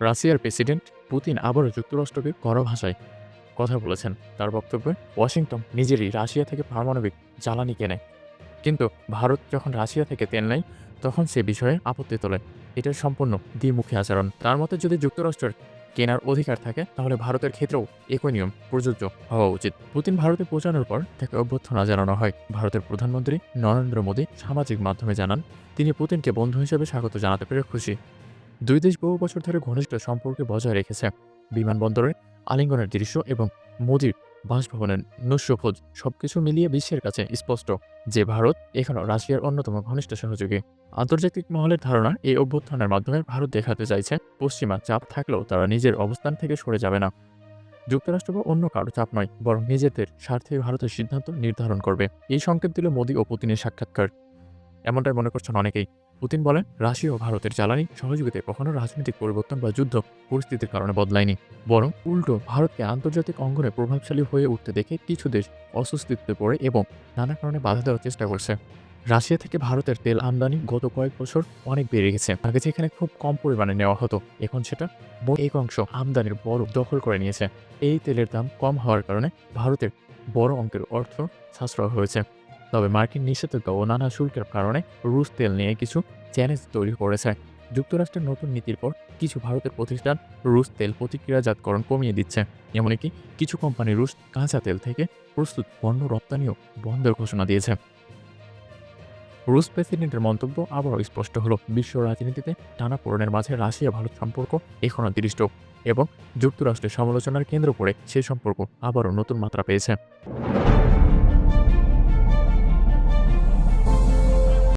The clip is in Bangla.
রাশিয়ার প্রেসিডেন্ট পুতিন আবারও যুক্তরাষ্ট্রকে কড়া ভাষায় কথা বলেছেন। তার বক্তব্যে, ওয়াশিংটন নিজেরই রাশিয়া থেকে পারমাণবিক জ্বালানি কেনে। কিন্তু ভারত যখন রাশিয়া থেকে তেল নেয়, তখন সে বিষয়ে আপত্তি তোলে। এটা সম্পূর্ণ দ্বিমুখী আচরণ। তার মতে, যদি যুক্তরাষ্ট্রের কেনার অধিকার থাকে, তাহলে ভারতের ক্ষেত্রেও একই নিয়ম প্রযোজ্য হওয়া উচিত। পুতিন ভারতে পৌঁছানোর পর তাকে অভ্যর্থনা জানানো হয়। ভারতের প্রধানমন্ত্রী নরেন্দ্র মোদী সামাজিক মাধ্যমে জানান, তিনি পুতিনকে বন্ধু হিসেবে স্বাগত জানাতে পেরে খুশি। দুই দেশ বহু বছর ধরে ঘনিষ্ঠ সম্পর্কে বজায় রেখেছে। বিমানবন্দরের আলিঙ্গনের দৃশ্য এবং মোদির বাসভবনের নস্যভোজ সবকিছু মিলিয়ে বিশ্বের কাছে স্পষ্ট যে ভারত এখনও রাশিয়ার অন্যতম ঘনিষ্ঠ সহযোগী। আন্তর্জাতিক মহলের ধারণা, এই অভ্যুত্থানের মাধ্যমে ভারত দেখাতে চাইছে, পশ্চিমা চাপ থাকলেও তারা নিজের অবস্থান থেকে সরে যাবে না। যুক্তরাষ্ট্র বা অন্য কারও চাপ নয়, বরং নিজেদের স্বার্থে ভারতের সিদ্ধান্ত নির্ধারণ করবে। এই সংকেত দিল মোদী ও পুতিনের সাক্ষাৎকার। এমনটাই মনে করছেন অনেকেই। পুতিন বলেন, রাশিয়া ও ভারতের জ্বালানি সহযোগিতায় কখনো রাজনৈতিক পরিবর্তন বা যুদ্ধ পরিস্থিতির কারণে বদলায়নি। বরং উল্টো, ভারতকে আন্তর্জাতিক অঙ্গনে প্রভাবশালী হয়ে উঠতে দেখে কিছু দেশ অস্বস্তিতে পড়ে এবং নানা কারণে বাধা দেওয়ার চেষ্টা করছে। রাশিয়া থেকে ভারতের তেল আমদানি গত কয়েক বছর অনেক বেড়ে গেছে। আগে যেখানে খুব কম পরিমাণে নেওয়া হতো, এখন সেটা এক অংশ আমদানির বড় দখল করে নিয়েছে। এই তেলের দাম কম হওয়ার কারণে ভারতের বড় অঙ্কের অর্থ সাশ্রয় হয়েছে। তবে মার্কিন নিষেধাজ্ঞা ও নানা শুল্কের কারণে রুশ তেল নিয়ে কিছু চ্যালেঞ্জ তৈরি করেছে। যুক্তরাষ্ট্রের নতুন নীতির পর কিছু ভারতের প্রতিষ্ঠান রুশ তেল প্রতিক্রিয়াজাতকরণ কমিয়ে দিচ্ছে। এমনকি কিছু কোম্পানি রুশ কাঁচা তেল থেকে প্রস্তুত পণ্য রপ্তানিও বন্ধের ঘোষণা দিয়েছে। রুশ প্রেসিডেন্টের মন্তব্য আবারও স্পষ্ট হলো। বিশ্ব রাজনীতিতে টানাপোড়েনের মাঝে রাশিয়া ভারত সম্পর্ক এখনও দৃষ্ট এবং যুক্তরাষ্ট্রের সমালোচনার কেন্দ্র করে সেই সম্পর্ক আবারও নতুন মাত্রা পেয়েছে।